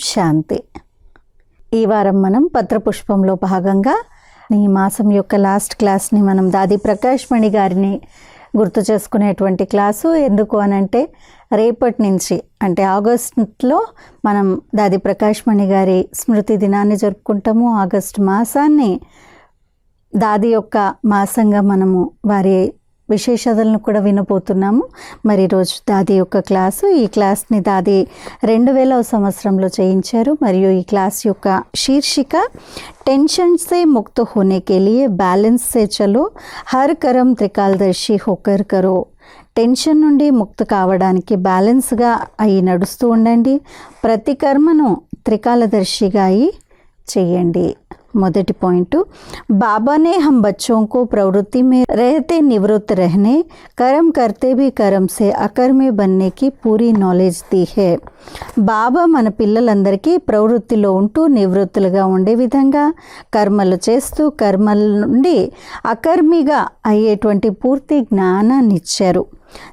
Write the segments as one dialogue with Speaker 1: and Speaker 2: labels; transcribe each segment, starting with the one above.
Speaker 1: శాంతి. ఈ వారం మనం పత్రపుష్పంలో భాగంగా ఈ మాసం యొక్క లాస్ట్ క్లాస్ని మనం దాది ప్రకాష్ మణి గారిని గుర్తు చేసుకునేటువంటి క్లాసు. ఎందుకు అనంటే రేపటి నుంచి అంటే ఆగస్టులో మనం దాది ప్రకాష్ మణి గారి స్మృతి దినాన్ని జరుపుకుంటాము. ఆగస్టు మాసాన్ని దాది యొక్క మాసంగా మనము వారి విశేషతలను కూడా వినబోతున్నాము. మరి ఈరోజు దాది యొక్క క్లాసు ఈ క్లాస్ని దాది రెండు వేల సంవత్సరంలో చేయించారు. మరియు ఈ క్లాస్ యొక్క శీర్షిక టెన్షన్సే ముక్త హోనే కే బ్యాలెన్స్ సే చలో హర్ కరం త్రికాలదర్శి హోకర్ కరో. టెన్షన్ నుండి ముక్త కావడానికి బ్యాలెన్స్గా అయి నడుస్తూ ఉండండి. ప్రతి కర్మను త్రికాలదర్శిగా అయి చేయండి. మొదటి పాయింట్ बाबा ने हम बच्चों को प्रवृत्ति में रहते निवृत्त रहने कर्म करते भी कर्म से अकर्मे बनने की పూరి నాలెడ్జ్ ది హే బాబా మన పిల్లలందరికీ ప్రవృత్తిలో ఉంటూ నివృత్తులుగా ఉండే విధంగా కర్మలు చేస్తూ కర్మల నుండి అకర్మిగా అయ్యేటువంటి పూర్తి జ్ఞానాన్ని ఇచ్చారు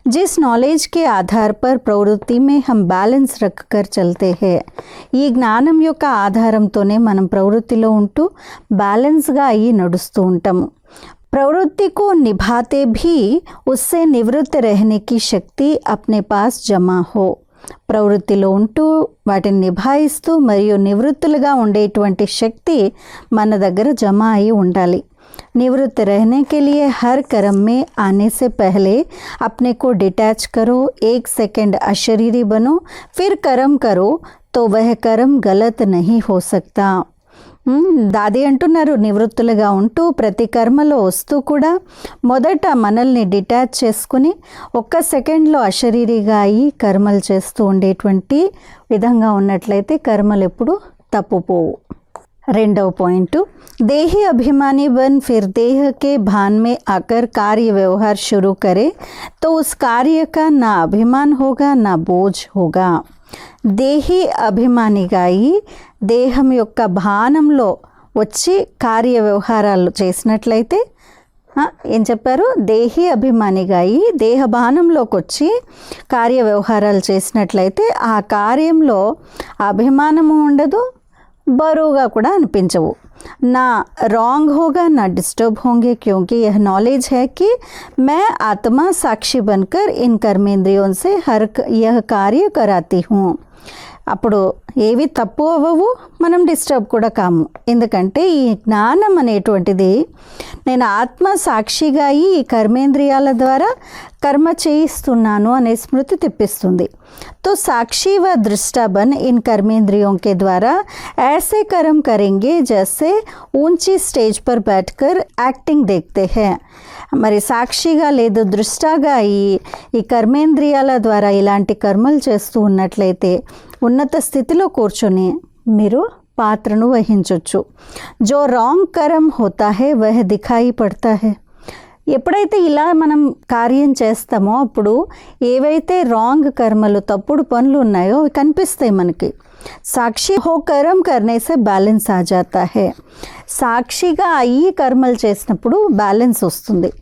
Speaker 1: जिस नॉलेज के आधार पर ప్రవృత్తి में हम బ్యాలెన్స్ రక్కర్ చల్తే హే ఈ జ్ఞానం యొక్క ఆధారంతోనే మనం ప్రవృత్తిలో ఉంటూ బ్యాలెన్స్గా అయ్యి నడుస్తూ ఉంటాము प्रवृत्ति को निभाते भी उससे निवृत्त रहने की शक्ति अपने पास जमा हो ప్రవృత్తిలో ఉంటూ వాటిని నిభాయిస్తూ మరియు నివృత్తులుగా ఉండేటువంటి శక్తి మన దగ్గర జమ అయి ఉండాలి निवृत्त रहने के लिए हर कर्म में आने से पहले अपने को डिटैच करो एक सेकंड अशरीरी बनो फिर कर्म करो तो वह कर्म गलत नहीं हो सकता మ్మ్, దాది అంటున్నారు నివృత్తులుగా ఉంటూ ప్రతి కర్మలో వస్తూ కూడా మొదట మనల్ని డిటాచ్ చేసుకుని ఒక్క సెకండ్లో అశరీరిగా అయ్యి కర్మలు చేస్తూ ఉండేటువంటి విధంగా ఉన్నట్లయితే కర్మలు ఎప్పుడు తప్పుపోవు రెండవ పాయింట్ देही अभिमानी बन फिर देह के भान में आकर कार्य व्यवहार शुरू करे तो उस कार्य का ना अभिमान होगा ना बोझ होगा దేహి అభిమానిగా అయి దేహం యొక్క భానంలో వచ్చి కార్య వ్యవహారాలు చేసినట్లయితే ఆ, ఏం చెప్పారు దేహి అభిమానిగా అయి దేహ బాణంలోకి వచ్చి కార్య వ్యవహారాలు చేసినట్లయితే ఆ కార్యంలో అభిమానము ఉండదు बरूगा कूड़ा ಅನ್ಪಿಸವು ना रॉन्ग होगा, ना डिस्टर्ब होंगे, क्योंकि यह नॉलेज है कि मैं आत्मा साक्षी बनकर इन कर्मेंद्रियों से हर यह कार्य कराती हूँ। అప్పుడు ఏవి తప్పు అవ్వవు మనం డిస్టర్బ్ కూడా కాము ఎందుకంటే ఈ జ్ఞానం అనేటువంటిది నేను ఆత్మ సాక్షిగా అయి ఈ కర్మేంద్రియాల ద్వారా కర్మ చేయిస్తున్నాను అనే స్మృతి తెప్పిస్తుంది तो साक्षी व दृष्टा बन इन कर्मेंद्रियों के द्वारा ऐसे कर्म करेंगे जैसे ऊंची स्टेज पर बैठकर एक्टिंग देखते हैं మరి సాక్షిగా లేదు దృష్టాగా ఈ ఈ కర్మేంద్రియాల ద్వారా ఇలాంటి కర్మలు చేస్తూ ఉన్నట్లయితే ఉన్నత స్థితిలో కూర్చొని మీరు పాత్రను వహించవచ్చు జో రాంగ్ కర్మ్ హోతా హే వహ దిఖాయి పడతా హే ఎప్పుడైతే ఇలా మనం కార్యం చేస్తామో అప్పుడు ఏవైతే రాంగ్ కర్మలు తప్పుడు పనులు ఉన్నాయో అవి కనిపిస్తాయి మనకి సాక్షి హో కర్మ కర్నేసే బ్యాలెన్స్ ఆ జాతా హే సాక్షిగా అయ్యి కర్మలు చేసినప్పుడు బ్యాలెన్స్ వస్తుంది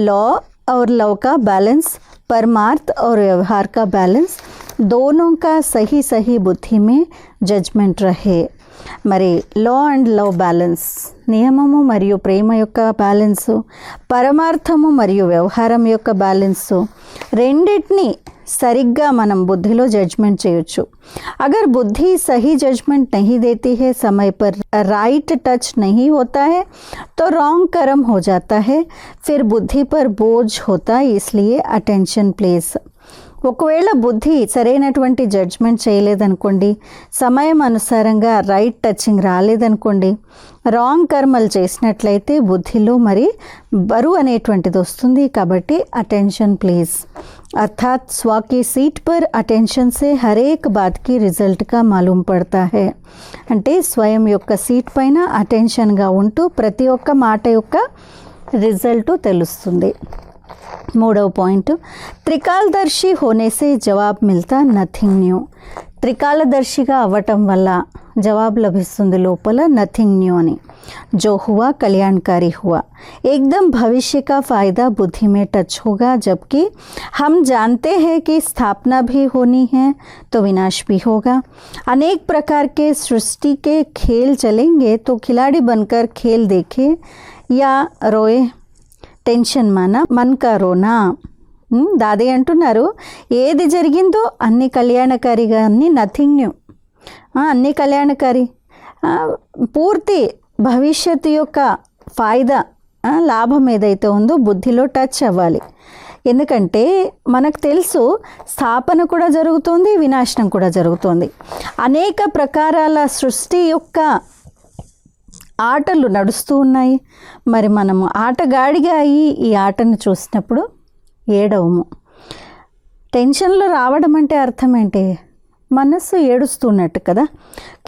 Speaker 1: లా और लव का बैलेंस परमार्थ और व्यवहार का बैलेंस दोनों का सही सही बुद्धि में जजमेंट रहे మరి లా అండ్ లవ్ బ్యాలెన్స్ నియమము మరియు ప్రేమ యొక్క బ్యాలెన్సు పరమార్థము మరియు వ్యవహారం యొక్క బ్యాలెన్సు రెండింటిని సరిగ్గా మనం బుద్ధిలో జడ్జ్మెంట్ చేయొచ్చు अगर बुद्धि सही जजमेंट नहीं देती है समय पर राइट टच नहीं होता है तो रॉन्ग कर्म हो जाता है फिर बुद्धि पर बोझ होता है इसलिए अटेंशन प्लेस ఒకవేళ బుద్ధి సరైనటువంటి జడ్జ్మెంట్ చేయలేదనుకోండి సమయం అనుసారంగా రైట్ టచింగ్ రాలేదనుకోండి రాంగ్ కర్మలు చేసినట్లయితే బుద్ధిలో మరి బరువు అనేటువంటిది వస్తుంది కాబట్టి అటెన్షన్ ప్లీజ్ अर्थात स्व की सीट पर अटेंशन से हर एक बात की रिजल्ट का मालूम पड़ता है అంటే స్వయం యొక్క సీట్ పైన అటెన్షన్గా ఉంటూ ప్రతి ఒక్క మాట యొక్క రిజల్ట్ తెలుస్తుంది మూడవ పాయింట్ త్రికాలదర్శి హోనే సే జవాబ్ మిల్తా నథింగ్ న్యూ త్రికాలదర్శిగా అవ్వటం వల్ల జవాబు లభిస్తుంది లోపల నథింగ్ న్యూ అని जो हुआ कल्याणकारी हुआ एकदम भविष्य का फायदा बुद्धि में टच होगा जबकि हम जानते हैं कि स्थापना भी होनी है तो विनाश भी होगा अनेक प्रकार के सृष्टि के खेल चलेंगे तो खिलाड़ी बनकर खेल देखे या रोए టెన్షన్ మన మన్ కరోనా. దాదే అంటున్నారు ఏది జరిగిందో అన్ని కళ్యాణకారిగా అన్ని నథింగ్ న్యూ. అన్ని కళ్యాణకారి. పూర్తి భవిష్యత్తు యొక్క ఫాయిదా లాభం ఏదైతే ఉందో బుద్ధిలో టచ్ అవ్వాలి. ఎందుకంటే మనకు తెలుసు స్థాపన కూడా జరుగుతుంది వినాశనం కూడా జరుగుతుంది. అనేక ప్రకారాల సృష్టి యొక్క ఆటలు నడుస్తూ ఉన్నాయి. మరి మనము ఆటగాడిగా అయ్యి ఈ ఆటను చూసినప్పుడు ఏడవము. టెన్షన్లో రావడం అంటే అర్థం ఏంటి మనస్సు ఏడుస్తున్నట్టు కదా?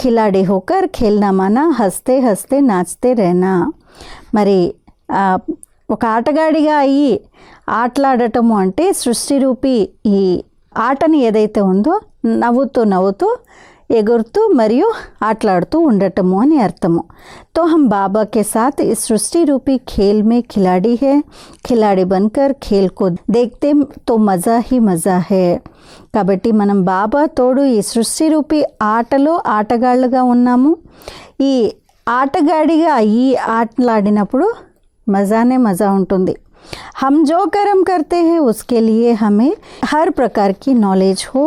Speaker 1: ఖిలాడి హోకర్ ఖేల్నామానా హస్తే హస్తే నాచితే రేనా? మరి ఒక ఆటగాడిగా అయ్యి ఆటలాడటము అంటే సృష్టి రూపి ఈ ఆటని ఏదైతే ఉందో నవ్వుతూ నవ్వుతూ ఎగురుతూ మరియు ఆటలాడుతూ ఉండటము అని అర్థము तो हम बाबा के साथ इस सृष्टि रूपी खेल में खिलाड़ी है खिलाड़ी बनकर खेल को देखते तो मज़ा ही मज़ा है కాబట్టి మనం బాబా తోడు ఈ సృష్టి రూపి ఆటలో ఆటగాళ్ళుగా ఉన్నాము ఈ ఆటగాడిగా అయ్యి ఆటలాడినప్పుడు మజానే మజా ఉంటుంది हम जो कर्म करते हैं उसके लिए हमें हर प्रकार की नॉलेज हो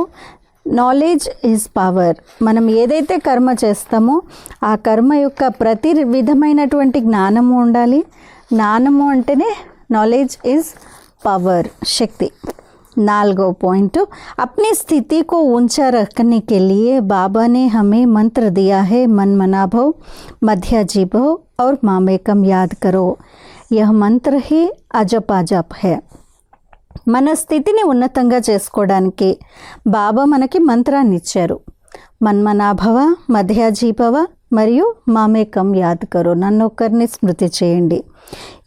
Speaker 1: నాలెడ్జ్ ఈజ్ పవర్ మనం ఏదైతే కర్మ చేస్తామో ఆ కర్మ యొక్క ప్రతి విధమైనటువంటి జ్ఞానము ఉండాలి జ్ఞానము అంటేనే నాలెడ్జ్ ఈజ్ పవర్ శక్తి नालगो पॉइंट अपनी स्थिति को ऊंचा रखने के लिए बाबा ने हमें मंत्र दिया है मन मना भव मध्य जीभव और मामेकम याद करो यह मंत्र ही अजपाजप है మన స్థితిని ఉన్నతంగా చేసుకోవడానికి బాబా మనకి మంత్రాన్ని ఇచ్చారు మన్మనాభవ మధ్యాజీభవ మరియు మామేకం యాద్ కరో. నన్ను ఒక్కరిని స్మృతి చేయండి.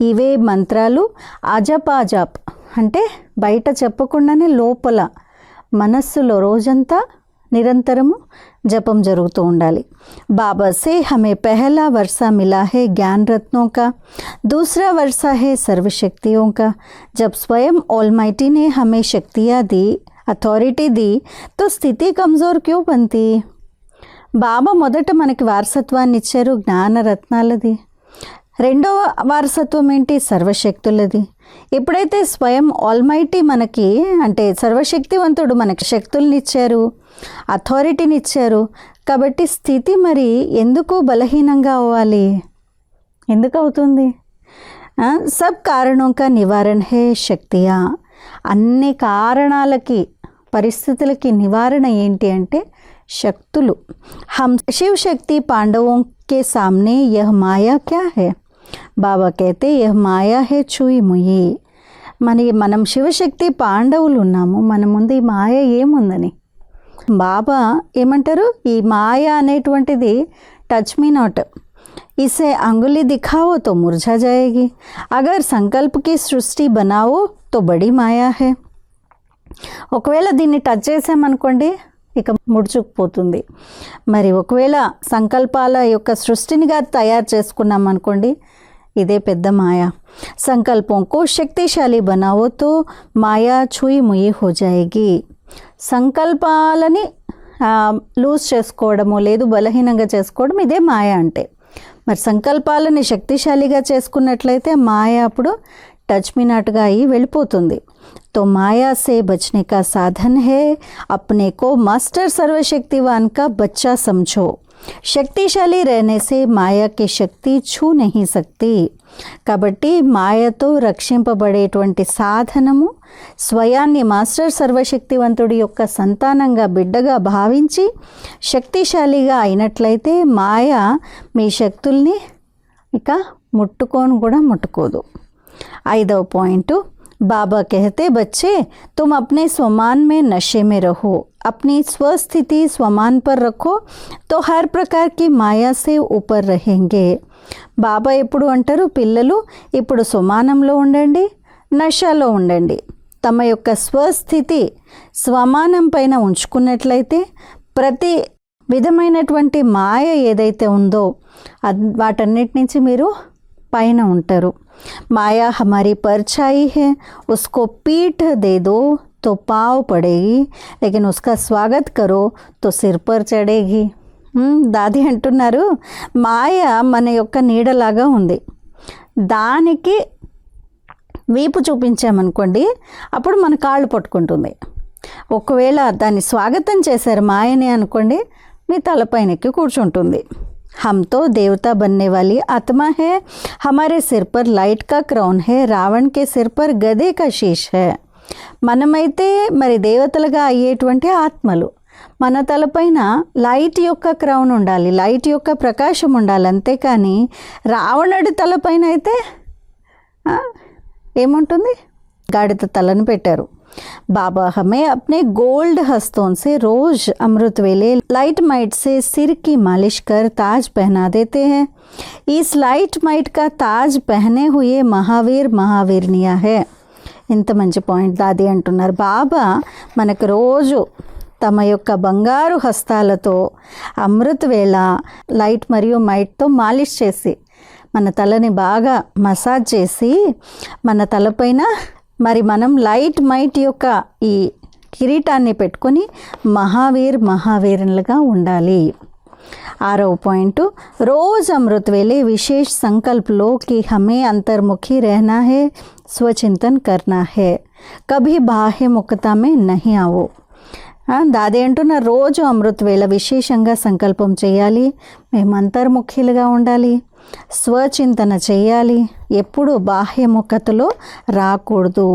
Speaker 1: ఇవే మంత్రాలు అజపాజాప్ అంటే బయట చెప్పకుండానే లోపల మనస్సులో రోజంతా నిరంతరము जपम जरूरतों ఉండాలి बाबा से हमें पहला वर्षा मिला है ज्ञान रत्नों का दूसरा वर्षा है सर्वशक्तियों का जब स्वयं ऑलमाइटी ने हमें शक्तियाँ दी अथॉरिटी दी तो स्थिति कमज़ोर क्यों बनती బాబా మొదట మనకి వారసత్వాన్ని ఇచ్చారు జ్ఞానరత్నాలది రెండవ వారసత్వం ఏంటి సర్వశక్తులది ఎప్పుడైతే స్వయం ఆల్మైటీ మనకి అంటే సర్వశక్తివంతుడు మనకి శక్తుల్ని ఇచ్చారు అథారిటీని ఇచ్చారు కాబట్టి స్థితి మరి ఎందుకు బలహీనంగా అవ్వాలి ఎందుకు అవుతుంది ఆ, సబ్ కారణం కా నివారణ హే శక్తియా అన్ని కారణాలకి పరిస్థితులకి నివారణ ఏంటి అంటే శక్తులు हम शिव शक्ति पांडवों के सामने यह माया क्या है బాబా कहते यह మాయా హే చూయి ముయి మరి మనం శివశక్తి పాండవులు ఉన్నాము మన ముందు ఈ మాయ ఏముందని బాబా ఏమంటారు ఈ మాయ అనేటువంటిది టచ్ మీ నాట్ इसे अंगुली दिखाओ तो मुरझा जाएगी अगर संकल्प की सृष्टि बनाओ तो बड़ी माया है ఒకవేళ దీన్ని టచ్ చేసామనుకోండి ఇక ముడుచుకుపోతుంది మరి ఒకవేళ సంకల్పాల యొక్క సృష్టినిగా తయారు చేసుకున్నాం అనుకోండి ఇదే పెద్ద మాయ సంకల్పం కో శక్తిశాలి బనావో తో మాయా ఛుయి ముయి హో జాయేగి సంకల్పాలని లూజ్ చేసుకోవడము లేదు బలహీనంగా చేసుకోవడం ఇదే మాయ అంటే మరి సంకల్పాలని శక్తిశాలిగా చేసుకున్నట్లయితే మాయ అప్పుడు టచ్ మినాట్గా అయి వెళ్ళిపోతుంది तो माया से बचने का साधन है अपने को मास्टर सर्वशक्तिवान का बच्चा समझो శక్తిశాలి రేనేసే మాయాకి శక్తి చూ నహి శక్తి. కాబట్టి మాయతో రక్షింపబడేటువంటి సాధనము స్వయాన్ని మాస్టర్ సర్వశక్తివంతుడి యొక్క సంతానంగా బిడ్డగా భావించి శక్తిశాలిగా అయినట్లయితే మాయ మీ శక్తుల్ని ఇక ముట్టుకోను కూడా ముట్టుకోదు. ఐదవ పాయింట్ बाबा कहते बच्चे तुम अपने स्वमान में नशे में रहो अपनी स्वस्थिति स्वमान पर रखो तो हर प्रकार की माया से ऊपर रहेंगे బాబా ఎప్పుడు అంటారు పిల్లలు ఇప్పుడు స్వమానంలో ఉండండి నషలో ఉండండి తమ యొక్క స్వస్థితి స్వమానం పైన ఉంచుకున్నట్లయితే ప్రతి విధమైనటువంటి మాయ ఏదైతే ఉందో అద్ వాటన్నిటి నుంచి మీరు పైన ఉంటారు మాయా हमारी परछाई है उसको पीठ दे दो तो पाव पड़ेगी लेकिन उसका स्वागत करो तो सिर पर चढ़ेगी హ్మ్, దాది అంటున్నారు మాయ మన యొక్క నీడలాగా ఉంది దానికి వీపు చూపించామనుకోండి అప్పుడు మన కాళ్ళు పట్టుకుంటుంది ఒకవేళ దాన్ని స్వాగతం చేశారు మాయని అనుకోండి మీ తలపైనెక్కి కూర్చుంటుంది हम तो देवता बनने वाली आत्मा है हमारे सिर पर लाइट का क्राउन है రావణ్ के सिर पर గదే का शीश है మనమైతే మరి దేవతలుగా అయ్యేటువంటి ఆత్మలు మన తలపైన లైట్ యొక్క క్రౌన్ ఉండాలి లైట్ యొక్క ప్రకాశం ఉండాలి అంతేకాని రావణుడి తలపైన అయితే ఆ, ఏముంటుంది గాడిద తలను పెట్టారు बाबा हमें अपने गोल्ड हस्तों से रोज अमृत वेले लाइट माइट से सिर की मालिश कर ताज पहना देते हैं इस लाइट माइट का ताज पहने हुए महावीर महावीरनिया है ఇంత మంచి పాయింట్ దాది అంటున్నారు బాబా మనకు రోజు తమ యొక్క బంగారు హస్తాలతో అమృత వేళ లైట్ మరియు మైట్తో మాలిష్ చేసి మన తలని బాగా మసాజ్ చేసి మన తలపైన మరి మనం లైట్ మైట్ యొక్క ఈ కిరీటాన్ని పెట్టుకొని మహావీర్ మహావీరులుగా ఉండాలి आरव पॉइंट रोज अमृत वेले विशेष संकल्प लो कि हमें अंतर्मुखी रहना है स्वचिंतन करना है कभी बाह्य मुक्ता में नहीं आओ ఆ, దాది అంటున్న రోజు అమృత వేళ విశేషంగా సంకల్పం చేయాలి మేము అంతర్ముఖులుగా ఉండాలి స్వచింతన చేయాలి ఎప్పుడు బాహ్యముఖతలో రాకూడదు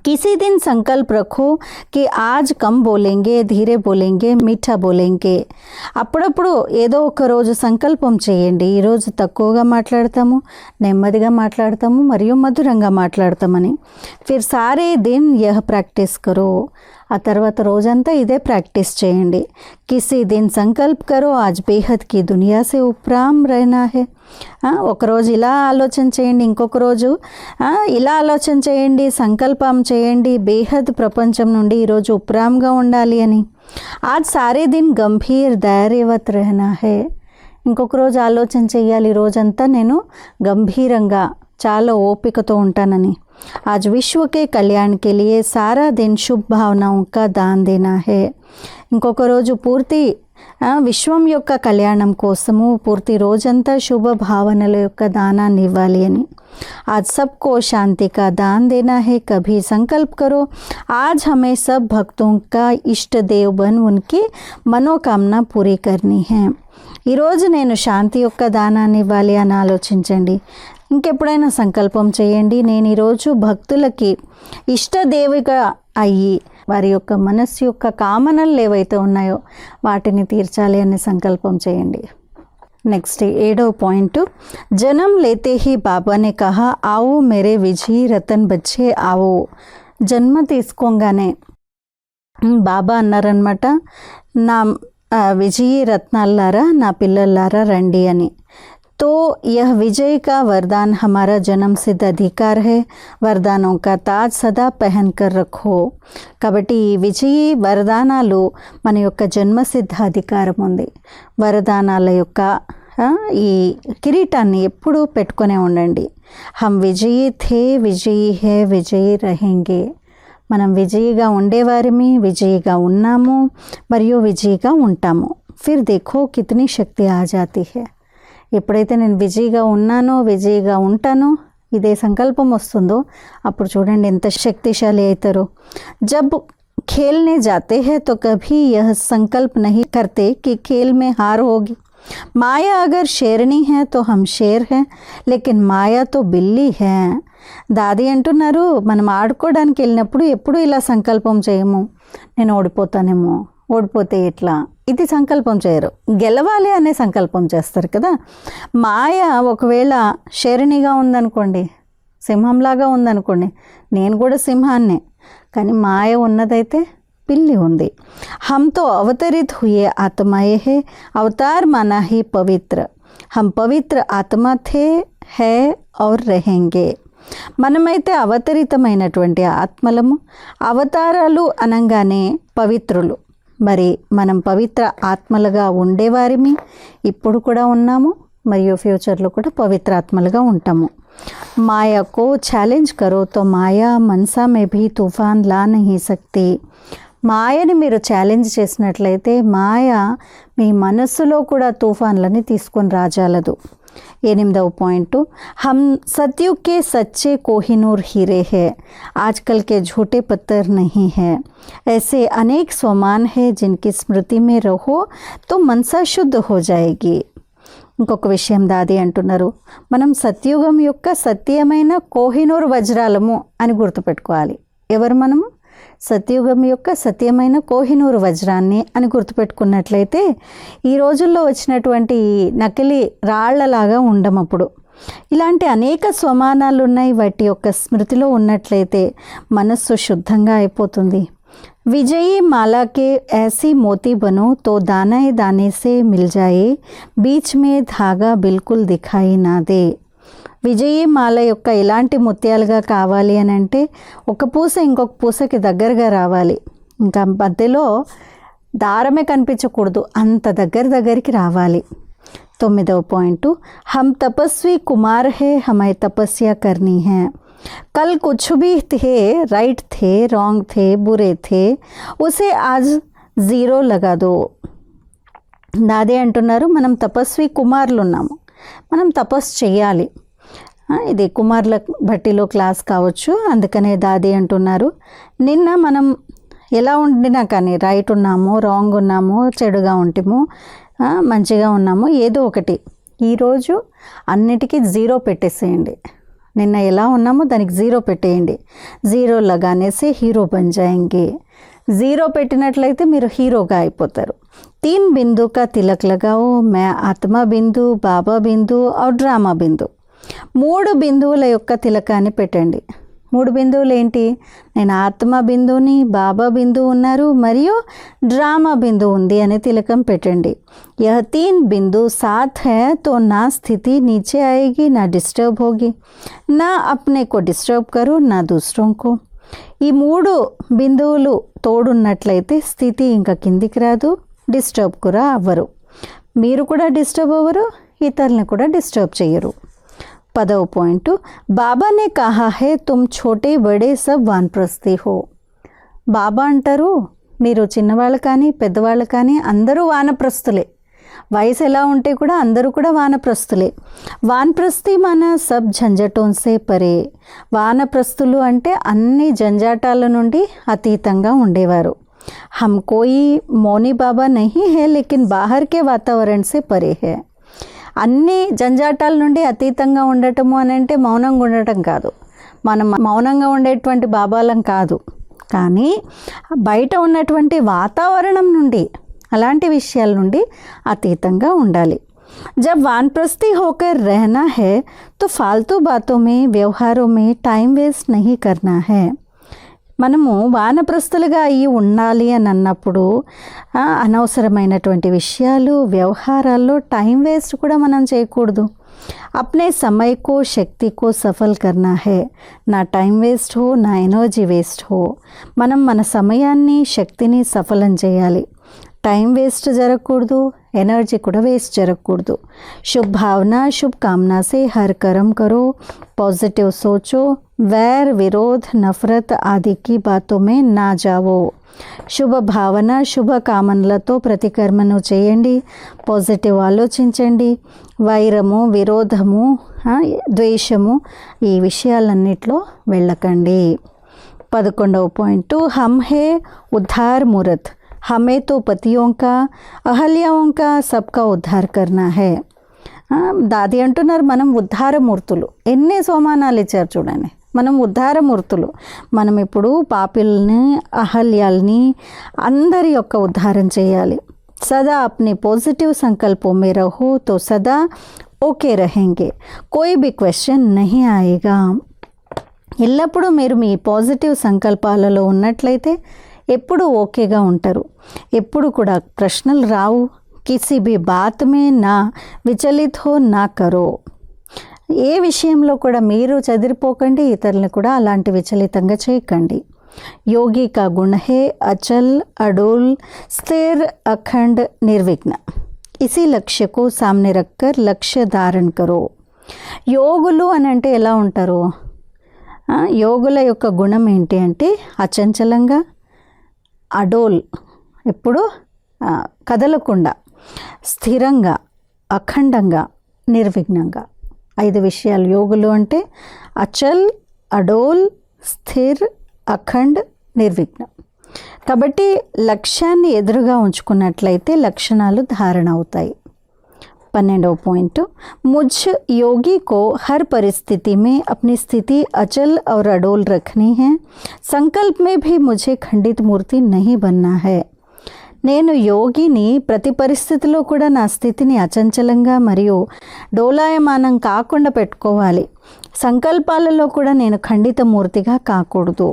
Speaker 1: किसी दिन संकल्प रखो कि आज कम बोलेंगे धीरे बोलेंगे మీఠా బోలేంగే అప్పుడప్పుడు ఏదో ఒక రోజు సంకల్పం చేయండి ఈరోజు తక్కువగా మాట్లాడతాము నెమ్మదిగా మాట్లాడతాము మరియు మధురంగా మాట్లాడతామని ఫిర్ సారే దిన్ యహ్ ప్రాక్టీస్ కరో ఆ తర్వాత రోజంతా ఇదే ప్రాక్టీస్ చేయండి. కిసి దీని సంకల్ప్ కరో ఆజ్ బేహద్కి దునియాసే ఉప్రామ్ రైనా హే. ఒకరోజు ఇలా ఆలోచన చేయండి ఇంకొక రోజు. ఇలా ఆలోచన చేయండి సంకల్పం చేయండి బేహద్ ప్రపంచం నుండి ఈరోజు ఉప్రామ్గా ఉండాలి అని. ఆజ్ సారే దీన్ గంభీర్ ధైర్యవత్ రహనా హే. ఇంకొక రోజు ఆలోచన చేయాలి రోజంతా నేను గంభీరంగా. చాలా ఓపికతో ఉంటానని आज विश्व के कल्याण के लिए सारा दिन शुभ भावनाओं का दान देना है ఇంకొక రోజు పూర్తి ఆ, విశ్వం యొక్క కళ్యాణం కోసము పూర్తి రోజంతా శుభ భావనల యొక్క దానాన్ని ఇవ్వాలి అని आज सबको शांति का दान देना है कभी संकल्प करो आज हमें सब भक्तों का इष्ट देव बन उनकी మనోకామన పూరీ करनी है ఈరోజు నేను శాంతి యొక్క దానాన్ని ఇవ్వాలి అని ఆలోచించండి ఇంకెప్పుడైనా సంకల్పం చేయండి. నేను ఈరోజు భక్తులకి ఇష్టదేవిగా అయ్యి వారి యొక్క మనస్సు యొక్క కామనలు ఏవైతే ఉన్నాయో వాటిని తీర్చాలి అనే సంకల్పం చేయండి. నెక్స్ట్ ఏడవ పాయింట్. జనం లేతే హీ బాబానే కహా ఆవో మేరే విజయ్ రతన్ బచ్చే ఆవో జన్మ తీసుకోగానే. బాబా అన్నారనమాట నా విజయీ రత్నాలారా నా పిల్లలారా రండి అని. तो यह विजय का वरदान हमारा जन्म सिद्ध अधिकार है वरदानों का ताज सदा पहन कर रखो కాబట్టి ఈ విజయీ వరదానాలు మన యొక్క జన్మసిద్ధ అధికారం ఉంది వరదానాల యొక్క ఆ, ఈ కిరీటాన్ని ఎప్పుడూ పెట్టుకునే ఉండండి హం విజయీ థే విజయీ హే విజయీ రహెంగే మనం విజయిగా ఉండేవారిమి విజయిగా ఉన్నాము మరియు విజయిగా ఉంటాము ఫిర్ దేఖో కితనీ శక్తి ఆ జాతి హే ఎప్పుడైతే నేను విజయిగా ఉన్నానో విజయిగా ఉంటానో ఇదే సంకల్పం వస్తుందో అప్పుడు చూడండి ఎంత శక్తిశాలి అవుతారో జబ్ खेलने जाते हैं तो कभी यह संकल्प नहीं करते कि खेल में हार होगी माया अगर शेरनी है तो हम शेर हैं लेकिन మాయా తో బిల్లి హే దాది అంటున్నారు మనం ఆడుకోవడానికి వెళ్ళినప్పుడు ఎప్పుడు ఇలా సంకల్పం చేయము నేను ఓడిపోతానేమో ఓడిపోతే ఎట్లా? ఇది సంకల్పం చేయరు. గెలవాలి అనే సంకల్పం చేస్తారు కదా? మాయ ఒకవేళ షేరినిగా ఉందనుకోండి సింహంలాగా ఉందనుకోండి నేను కూడా సింహాన్నే. కానీ మాయ ఉన్నదైతే పిల్లి ఉంది. హంతో అవతరిత్ హుయే ఆత్మాయే హే అవతార్ మానా హి పవిత్ర. హమ్ పవిత్ర ఆత్మ థే హే ఔర్ రెహెంగే. మనమైతే అవతరితమైనటువంటి ఆత్మలము అవతారాలు అనగానే పవిత్రులు. మరి మనం పవిత్ర ఆత్మలుగా ఉండేవారిమి ఇప్పుడు కూడా ఉన్నాము మరియు ఫ్యూచర్లో కూడా పవిత్ర ఆత్మలుగా ఉంటాము माया को ఛాలెంజ్ करो तो మాయా మనసా మే భీ తుఫాన్ లా నహీ సక్తి మాయని మీరు ఛాలెంజ్ చేసినట్లయితే మాయ మీ మనస్సులో కూడా తుఫాన్లని తీసుకొని రాజాలదు ఎనిమిదవ పాయింట్ हम सतयुग के सच्चे कोहिनूर हीरे हैं आजकल के झूठे पत्थर नहीं है ऐसे अनेक स्वमान है जिनकी स्मृति में रहो तो मनसा शुद्ध हो जाएगी ఇంకొక విషయం దాది అంటున్నారు మనం సత్యుగం యొక్క సత్యమైన కోహినూర్ వజ్రాలము అని గుర్తుపెట్టుకోవాలి ఎవరు మనము సత్యుగం యొక్క సత్యమైన కోహినూరు వజ్రాన్ని అని గుర్తుపెట్టుకున్నట్లయితే ఈ రోజుల్లో వచ్చినటువంటి ఈ నకిలీ రాళ్లలాగా ఉండమప్పుడు ఇలాంటి అనేక స్వమానాలు ఉన్నాయి వాటి యొక్క స్మృతిలో ఉన్నట్లయితే మనస్సు శుద్ధంగా అయిపోతుంది विजयी माला के ऐसी मोती बनो तो दाने दाने से मिल जाए बीच में धागा बिल्कुल दिखाई ना दे విజయీ మాల యొక్క ఎలాంటి ముత్యాలుగా కావాలి అని అంటే ఒక పూస ఇంకొక పూసకి దగ్గరగా రావాలి ఇంకా మధ్యలో దారమే కనిపించకూడదు అంత దగ్గర దగ్గరికి రావాలి తొమ్మిదవ పాయింట్ హమ్ తపస్వి కుమార్ హే హమై తపస్య కర్నీ హే कल कुछ भी थे राइट थे रॉन्ग थे बुरे थे उसे आज జీరో లగాదో దాదే అంటున్నారు మనం తపస్వి కుమారులు ఉన్నాము మనం తపస్సు చేయాలి ఆ, ఇది కుమార్ల భట్టిలో క్లాస్ కావచ్చు. అందుకనే దాది అంటున్నారు. నిన్న మనం ఎలా ఉండినా కానీ రైట్ ఉన్నాము రాంగ్ ఉన్నాము చెడుగా ఉంటాము మంచిగా ఉన్నాము ఏదో ఒకటి. ఈరోజు అన్నిటికీ జీరో పెట్టేసేయండి. నిన్న ఎలా ఉన్నామో దానికి జీరో పెట్టేయండి. జీరో లగానేసి హీరో బన్ జీరో పెట్టినట్లయితే మీరు హీరోగా అయిపోతారు. తీన్ బిందుక తిలక్ లగా మే ఆత్మ బిందు బాబా బిందు ఆ డ్రామా బిందు. మూడు బిందువుల యొక్క తిలకాన్ని పెట్టండి. మూడు బిందువులు ఏంటి? నేను ఆత్మ బిందువుని బాబా బిందువు ఉన్నారు మరియు డ్రామా బిందువు ఉంది అనే తిలకం పెట్టండి. యహ తీన్ బిందు సాత్ హే తో నా స్థితి నీచే ఆయేగి నా డిస్టర్బ్ హోగి. నా అప్నే కో డిస్టర్బ్ కరు నా దూసరంకు ఈ మూడు బిందువులు తోడున్నట్లయితే స్థితి ఇంకా కిందికి రాదు డిస్టర్బ్ కూడా అవ్వరు. మీరు కూడా డిస్టర్బ్ అవ్వరు ఇతరులను కూడా డిస్టర్బ్ చేయరు పదవ పాయింట్ బాబా నే కహా హే తుమ్ ఛోటే బడే సబ్ వాన్ప్రస్థి హో. బాబా అంటారు మీరు చిన్నవాళ్ళు కానీ పెద్దవాళ్ళు కానీ అందరూ వానప్రస్తులే వయసు ఎలా ఉంటే కూడా అందరూ కూడా వానప్రస్తులే వానప్రస్థి మన సబ్ జంజటోన్సే పరే. వానప్రస్తులు అంటే అన్ని జంజాటాల నుండి అతీతంగా ఉండేవారు. హమ్ కోయి మౌని బాబా నహీ హే లేకిన్ బాహర్ కే వాతావరణ్ సే పరే హే. అన్ని జంజాటాల నుండి అతీతంగా ఉండటము అని అంటే మౌనంగా ఉండటం కాదు మనం మౌనంగా ఉండేటువంటి బాబాలం కాదు కానీ బయట ఉన్నటువంటి వాతావరణం నుండి అలాంటి విషయాల నుండి అతీతంగా ఉండాలి जब वानप्रस्थी होकर रहना है तो फालतू बातों में व्यवहारों में टाइम वेस्ट नहीं करना है మనము వానప్రస్తులుగా అయ్యి ఉండాలి అని అన్నప్పుడు ఆ, అనవసరమైనటువంటి విషయాలు వ్యవహారాల్లో టైం వేస్ట్ కూడా మనం చేయకూడదు अपने समय को शक्ति को सफल करना है నా టైం వేస్ట్ హో నా ఎనర్జీ వేస్ట్ హో మనం మన సమయాన్ని శక్తిని సఫలం చేయాలి టైం వేస్ట్ జరగకూడదు ఎనర్జీ కూడా వేస్ట్ జరగకూడదు शुभ भावना शुभ कामना से हर कर्म करो पॉजिटिव सोचो वैर विरोध नफरत आदि की बातों में ना जाओ శుభ భావన శుభ కామనలతో ప్రతి కర్మను చేయండి పాజిటివ్ ఆలోచించండి వైరము విరోధము ఆ, ద్వేషము ఈ విషయాలన్నిట్లో వెళ్ళకండి పదకొండవ పాయింట్ హమ్ హే ఉద్ధార్ మురత్ हमें तो పతియోం का అహల్యాం కా సబ్కా ఉద్ధార్ కర్నా హే దాది అంటున్నారు మనం ఉద్ధారమూర్తులు ఎన్ని సోమానాలు ఇచ్చారు చూడండి మనం ఉద్ధారమూర్తులు మనం ఇప్పుడు పాపిల్ని అహల్యాల్ని అందరి యొక్క ఉద్ధారం చేయాలి సదా अपने పాజిటివ్ సంకల్పం में रहो तो ఓకే రహెంగే కోయి బి క్వశ్చన్ నహి ఆయేగా ఎల్లప్పుడూ మీరు మీ పాజిటివ్ సంకల్పాలలో ఉన్నట్లయితే ఎప్పుడూ ఓకేగా ఉంటారు. ఎప్పుడు కూడా ప్రశ్నలు రావు. కిసి బి బాత్మే నా విచలిత్ హో నా కరో. ఏ విషయంలో కూడా మీరు చదిరిపోకండి ఇతరులను కూడా అలాంటి విచలితంగా చేయకండి. యోగి కా గుణహే అచల్ అడోల్ స్థిర్ అఖండ్ నిర్విఘ్న. ఇసి లక్ష్యకు సామ్ని రక్కర్ లక్ష్య ధారణ కరో. యోగులు అని అంటే ఎలా ఉంటారు? యోగుల యొక్క గుణం ఏంటి అంటే అచంచలంగా అడోల్ ఎప్పుడు? కదలకుండా స్థిరంగా అఖండంగా నిర్విఘ్నంగా. ఐదు విషయాలు. యోగులు అంటే అచల్ అడోల్ స్థిర్ అఖండ్ నిర్విఘ్నం. కాబట్టి లక్ష్యాన్ని ఎదురుగా ఉంచుకున్నట్లయితే లక్షణాలు ధారణ అవుతాయి. पन्नेंडो पॉइंट मुझ योगी को हर परिस्थिति में अपनी स्थिति अचल और अडोल रखनी है संकल्प में भी मुझे खंडित मूर्ति नहीं बनना है నేను యోగిని ప్రతి పరిస్థితిలో కూడా నా స్థితిని అచంచలంగా మరియు డోలాయమానం కాకుండా పెట్టుకోవాలి సంకల్పాలలో కూడా నేను ఖండిత మూర్తిగా కాకూడదు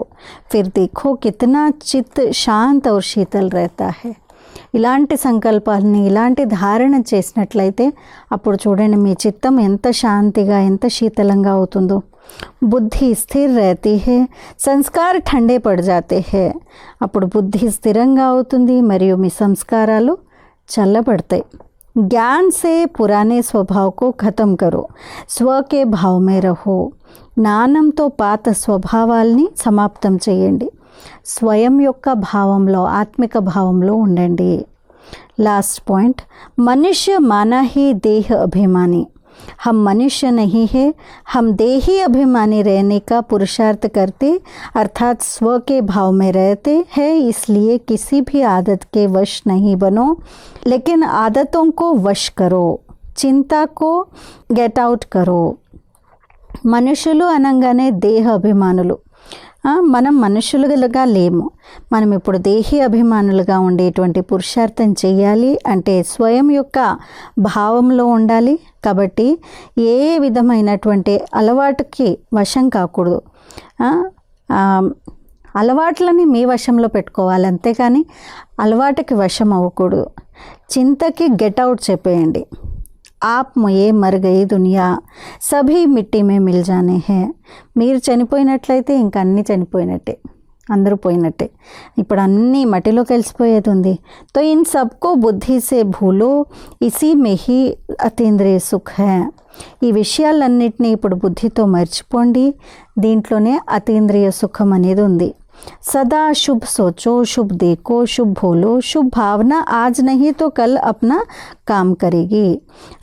Speaker 1: ఫిర్ దేఖో కితనా చిత్ శాంత్ और శీతల్ रहता है ఇలాంటి సంకల్పాలని ఇలాంటి ధారణ చేసినట్లయితే అప్పుడు చూడండి మీ చిత్తం ఎంత శాంతిగా ఎంత శీతలంగా అవుతుందో బుద్ధి స్థిర్ रहती है సంస్కార ఠండే పడి జాతే హే అప్పుడు బుద్ధి స్థిరంగా అవుతుంది మరియు మీ సంస్కారాలు చల్లబడతాయి ज्ञान से पुराने स्वभाव को खत्म करो स्व के भाव में रहो జ్ఞానంతో పాత స్వభావాల్ని సమాప్తం చేయండి స్వయం యొక్క భావంలో ఆత్మిక భావంలో ఉండండి लास्ट पॉइंट मनुष्य माना ही देह अभिमानी हम मनुष्य नहीं है हम देही अभिमानी रहने का पुरुषार्थ करते अर्थात स्व के भाव में रहते हैं इसलिए किसी भी आदत के वश नहीं बनो लेकिन आदतों को वश करो चिंता को गेट आउट करो మనుషులు అనగానే దేహ అభిమానులు ఆ, మనం మనుషులుగా లేము. మనం ఇప్పుడు దేహి అభిమానులుగా ఉండేటువంటి పురుషార్థం చేయాలి అంటే స్వయం యొక్క భావంలో ఉండాలి. కాబట్టి ఏ విధమైనటువంటి అలవాటుకి వశం కాకూడదు. అలవాట్లని మీ వశంలో పెట్టుకోవాలి అంతేకాని అలవాటుకి వశం అవ్వకూడదు. చింతకి గెట్ అవుట్ చెప్పేయండి. ఆప్ మొయే మర్ గయి దునియా సభీ మిట్టి మే మిల్ జానే హే మీరు చనిపోయినట్లయితే ఇంక అన్నీ చనిపోయినట్టే అందరూ పోయినట్టే. ఇప్పుడు అన్నీ మట్టిలో కలిసిపోయేది ఉంది. తో ఇన్ సబ్కో బుద్ధి సే భూలో ఇసీ మెహి అతీంద్రియ సుఖ్ హే. ఈ విషయాలన్నింటినీ ఇప్పుడు బుద్ధితో మర్చిపోండి. దీంట్లోనే అతీంద్రియ సుఖం అనేది ఉంది. सदा शुभ सोचो शुभ देखो शुभ भूलो शुभ भावना आज नहीं तो कल अपना काम करेगी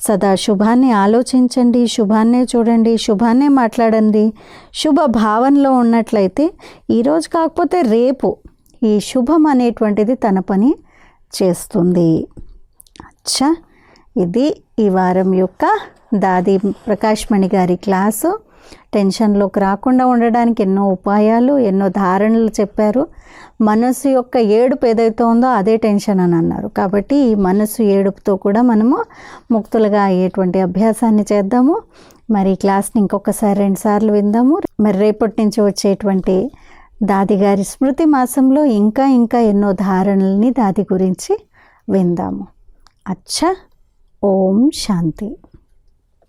Speaker 1: సదా శుభాన్ని ఆలోచించండి శుభాన్నే చూడండి శుభాన్నే మాట్లాడండి శుభ భావనలో ఉన్నట్లయితే ఈరోజు కాకపోతే రేపు ఈ శుభం అనేటువంటిది తన పని చేస్తుంది అచ్చా ఇది ఈ వారం యొక్క దాది ప్రకాష్ మణి గారి క్లాసు టెన్షన్లోకి రాకుండా ఉండడానికి ఎన్నో ఉపాయాలు ఎన్నో ధారణలు చెప్పారు. మనసు యొక్క ఏడుపు ఏదైతే ఉందో అదే టెన్షన్ అని అన్నారు. కాబట్టి ఈ మనసు ఏడుపుతో కూడా మనము ముక్తులుగా అయ్యేటువంటి అభ్యాసాన్ని చేద్దాము. మరి క్లాస్ని ఇంకొకసారి రెండుసార్లు విందాము. మరి రేపటి నుంచి వచ్చేటువంటి దాది గారి స్మృతి మాసంలో ఇంకా ఇంకా ఎన్నో ధారణల్ని దాది గురించి విందాము. అచ్చా ఓం శాంతి.